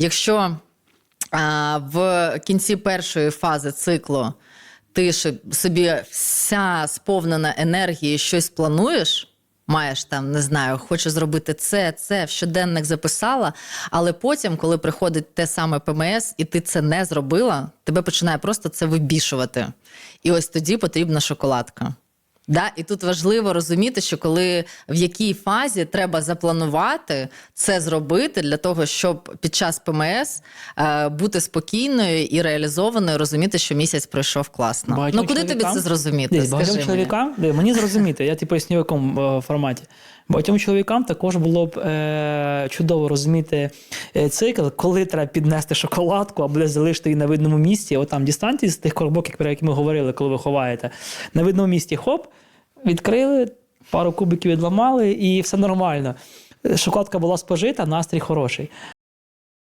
Якщо а, в кінці першої фази циклу ти собі вся сповнена енергії щось плануєш. Маєш там, не знаю, хочу зробити це, це в щоденник записала, але потім, коли приходить те саме ПМС, і ти це не зробила, тебе починає просто це вибішувати. І ось тоді потрібна шоколадка. Да? І тут важливо розуміти, що коли в якій фазі треба запланувати це зробити для того, щоб під час ПМС е, бути спокійною і реалізованою, розуміти, що місяць пройшов класно. Багатьом ну куди тобі це зрозуміти? Дивись, багатьом мені. чоловікам, диви, мені зрозуміти, я типу поясню, в якому е, форматі. Багатьом чоловікам також було б е, чудово розуміти е, цикл, коли треба піднести шоколадку або залишити її на видному місці. От там дістаньте з тих коробок, про які ми говорили, коли ви ховаєте. На видному місці хоп, відкрили, пару кубиків відламали, і все нормально. Шоколадка була спожита, настрій хороший.